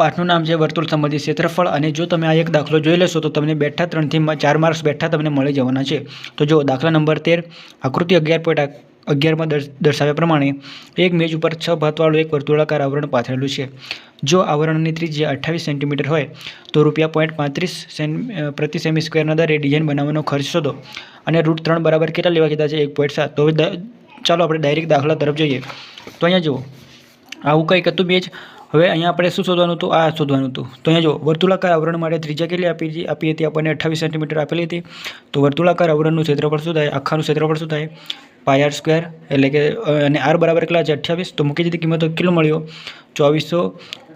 પાઠનું નામ છે વર્તુળ સંબંધી ક્ષેત્રફળ અને જો તમે આ એક દાખલો જોઈ લેશો તો તમને બેઠા ત્રણથી ચાર માર્ક્સ બેઠા તમને મળી જવાના છે. તો જો દાખલા નંબર તેર, આકૃતિ અગિયાર પોઈન્ટ અગિયારમાં દર્શાવ્યા પ્રમાણે એક મેજ ઉપર છ ભાતવાળું એક વર્તુળાકાર આવરણ પાથરેલું છે. જો આવરણની ત્રિજ્યા અઠ્ઠાવીસ સેન્ટીમીટર હોય, તો રૂપિયા પોઈન્ટ પાંત્રીસ સેન પ્રતિ સેમી સ્ક્વેરના દરે ડિઝાઇન બનાવવાનો ખર્ચ શોધો. અને રૂટ ત્રણ બરાબર કેટલા લેવા કીધા છે? એક પોઈન્ટ સાત. તો ચાલો આપણે ડાયરેક્ટ દાખલા તરફ જઈએ. તો અહીંયા જુઓ. આવું કંઈક હતું બેજ હવે અહીંયા આપણે શું શોધવાનું હતું? આ શોધવાનું હતું. તો અહીંયા જો વર્તુળાકાર આવરણ માટે ત્રિજ્યા કેટલી આપી આપી હતી આપણને અઠ્ઠાવીસ સેન્ટીમીટર આપેલી હતી. તો વર્તુળાકાર આવરણનું ક્ષેત્રફળ શું થાય? આખાનું ક્ષેત્રફળ શું થાય? પાય આર સ્ક્વેર, એટલે કે અને આર બરાબર કેટલા છે? અઠ્યાવીસ તો મૂકી દીધી કિંમત કિલો મળ્યો? ચોવીસો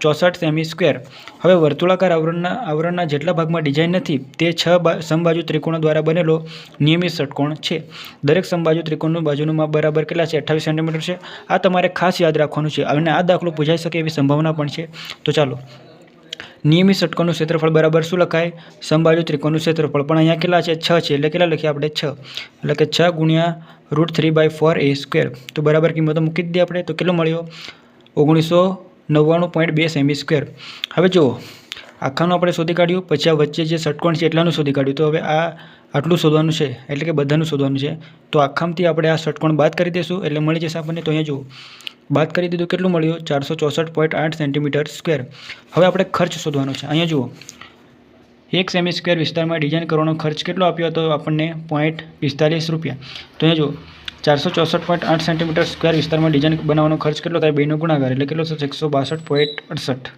ચોસઠ સેમી સ્ક્વેર. હવે વર્તુળાકાર આવરણના આવરણના જેટલા ભાગમાં ડિઝાઇન નથી, તે છ સમબાજુ ત્રિકોણો દ્વારા બનેલો નિયમિત ષટકોણ છે. દરેક સમબાજુ ત્રિકોણનું બાજુનું માપ બરાબર કેટલા છે? અઠ્ઠાવીસ સેન્ટીમીટર છે. આ તમારે ખાસ યાદ રાખવાનું છે અને આ દાખલો પૂછાઈ શકે એવી સંભાવના પણ છે. તો ચાલો. નિયમિત ષટકોણનું ક્ષેત્રફળ બરાબર શું લખાય? સંબાજુ ત્રિકોણનું ક્ષેત્રફળ પણ અહીંયા કેટલા છે? છ છે. એટલે કેટલા લખીએ આપણે? છ. એટલે કે છ ગુણ્યા root three by four a square. તો બરાબર કિંમતો મૂકી દીધી આપણે. તો કેટલો મળ્યો? ઓગણીસો નવ્વાણું પોઈન્ટ બે સેમી સ્ક્વેર હવે જુઓ, આખાનું આપણે શોધી કાઢ્યું, પછી આ વચ્ચે જે ષટકોણ છે એટલાનું શોધી કાઢ્યું. તો હવે આ આટલું શોધવાનું છે, એટલે કે બધાનું શોધવાનું છે. તો આખામાંથી આપણે આ ષટકોણ બાદ કરી દઈશું, એટલે મળી જશે આપણને તો અહીંયા જુઓ. બાદ કરી દીધું, કેટલું મળ્યું? ચારસો ચોસઠ પોઈન્ટ આઠ સેન્ટીમીટર સ્ક્વેર હવે આપણે ખર્ચ શોધવાનો છે. અહીંયા જુઓ. એક સેમી સ્ક્વેર વિસ્તારમાં ડિઝાઇન કરવાનો ખર્ચ કેટલો આપ્યો હતો? આપણને પોઈન્ટ પિસ્તાલીસ રૂપિયા. તો અહીંયા જુઓ. ચારસો ચોસઠ પોઈન્ટ આઠ સેન્ટીમીટર સ્ક્વેર વિસ્તારમાં ડિઝાઇન બનાવવાનો ખર્ચ કેટલો થાય? બેનો ગુણાકાર, એટલે કેટલો થશે? એકસો બાસઠ પોઈન્ટ અડસઠ.